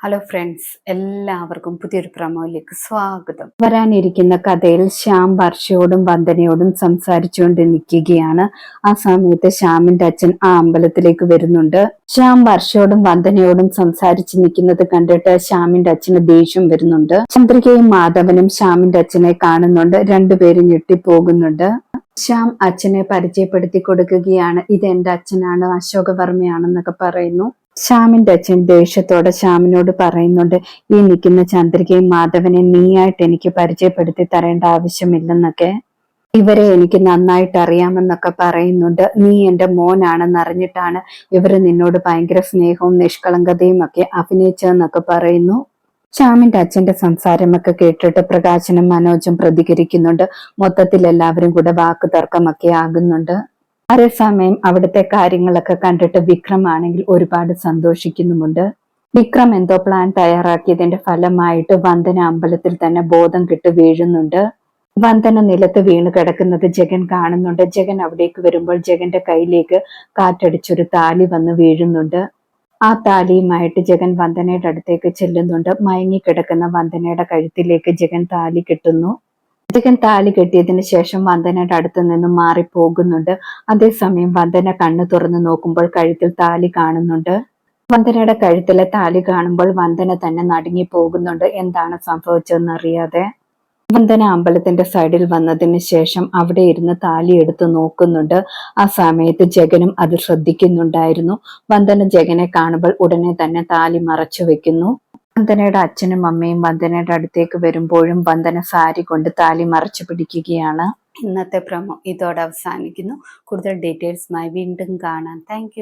Hello friends എല്ലാവർക്കും പുതിയൊരു പ്രമോയിലേക്ക് സ്വാഗതം. വരാനിരിക്കുന്ന കഥയിൽ ശ്യാം വർഷയോടും വന്ദനയോടും സംസാരിച്ചുകൊണ്ട് നിൽക്കുകയാണ്. ആ സമയത്ത് ശ്യാമിന്റെ അച്ഛൻ ആ അമ്പലത്തിലേക്ക് വരുന്നുണ്ട്. ശ്യാം വർഷയോടും വന്ദനയോടും സംസാരിച്ച് നിൽക്കുന്നത് കണ്ടിട്ട് ശ്യാമിന്റെ അച്ഛന് ദേഷ്യം വരുന്നുണ്ട്. ചന്ദ്രികയും മാധവനും ശ്യാമിന്റെ അച്ഛനെ കാണുന്നുണ്ട്. രണ്ടുപേരും ഞെട്ടിപ്പോകുന്നുണ്ട്. ശ്യാം അച്ഛനെ പരിചയപ്പെടുത്തി കൊടുക്കുകയാണ്. ഇത് എന്റെ അച്ഛനാണ് അശോകവർമ്മയാണെന്നൊക്കെ പറയുന്നു. ശ്യാമിന്റെ അച്ഛൻ ദേഷ്യത്തോടെ ശ്യാമിനോട് പറയുന്നുണ്ട് ഈ നിൽക്കുന്ന ചന്ദ്രികയും മാധവനെ നീയായിട്ട് എനിക്ക് പരിചയപ്പെടുത്തി തരേണ്ട ആവശ്യമില്ലെന്നൊക്കെ. ഇവരെ എനിക്ക് നന്നായിട്ട് അറിയാമെന്നൊക്കെ പറയുന്നുണ്ട്. നീ എന്റെ മോനാണെന്ന് അറിഞ്ഞിട്ടാണ് ഇവർ നിന്നോട് ഭയങ്കര സ്നേഹവും നിഷ്കളങ്കതയും ഒക്കെ അഭിനയിച്ചതെന്നൊക്കെ പറയുന്നു. ശ്യാമിന്റെ അച്ഛന്റെ സംസാരമൊക്കെ കേട്ടിട്ട് പ്രകാശനും മനോജും പ്രതികരിക്കുന്നുണ്ട്. മൊത്തത്തിൽ എല്ലാവരും കൂടെ വാക്ക് തർക്കമൊക്കെ ആകുന്നുണ്ട്. അതേസമയം അവിടുത്തെ കാര്യങ്ങളൊക്കെ കണ്ടിട്ട് വിക്രം ആണെങ്കിൽ ഒരുപാട് സന്തോഷിക്കുന്നുമുണ്ട്. വിക്രം എന്തോ പ്ലാൻ തയ്യാറാക്കിയതിന്റെ ഫലമായിട്ട് വന്ദന അമ്പലത്തിൽ തന്നെ ബോധം കിട്ട് വീഴുന്നുണ്ട്. വന്ദന നിലത്ത് വീണ് കിടക്കുന്നത് ജഗൻ കാണുന്നുണ്ട്. ജഗൻ അവിടേക്ക് വരുമ്പോൾ ജഗന്റെ കയ്യിലേക്ക് കാറ്റടിച്ചൊരു താലി വന്ന് വീഴുന്നുണ്ട്. ആ താലിയുമായിട്ട് ജഗൻ വന്ദനയുടെ അടുത്തേക്ക് ചെല്ലുന്നുണ്ട്. മയങ്ങിക്കിടക്കുന്ന വന്ദനയുടെ കഴുത്തിലേക്ക് ജഗൻ താലി കെട്ടുന്നു. ജഗൻ താലി കെട്ടിയതിന് ശേഷം വന്ദനയുടെ അടുത്ത് നിന്നും മാറിപ്പോകുന്നുണ്ട് അതേസമയം വന്ദന കണ്ണു തുറന്നു നോക്കുമ്പോൾ കഴുത്തിൽ താലി കാണുന്നുണ്ട്. വന്ദനയുടെ കഴുത്തിലെ താലി കാണുമ്പോൾ വന്ദന തന്നെ നടുങ്ങി പോകുന്നുണ്ട്. എന്താണ് സംഭവിച്ചതെന്ന് അറിയാതെ വന്ദന അമ്പലത്തിന്റെ സൈഡിൽ വന്നതിന് ശേഷം അവിടെ ഇരുന്ന് താലി എടുത്തു നോക്കുന്നുണ്ട്. ആ സമയത്ത് ജഗനും അത് ശ്രദ്ധിക്കുന്നുണ്ടായിരുന്നു. വന്ദന ജഗനെ കാണുമ്പോൾ ഉടനെ തന്നെ താലി മറച്ചു വെക്കുന്നു. വന്ദനയുടെ അച്ഛനും അമ്മയും വന്ദനയുടെ അടുത്തേക്ക് വരുമ്പോഴും വന്ദന സാരി കൊണ്ട് താലി മറച്ചു പിടിക്കുകയാണ്. ഇന്നത്തെ പ്രമോ ഇതോടെ അവസാനിക്കുന്നു. കൂടുതൽ ഡീറ്റെയിൽസുമായി വീണ്ടും കാണാം. താങ്ക്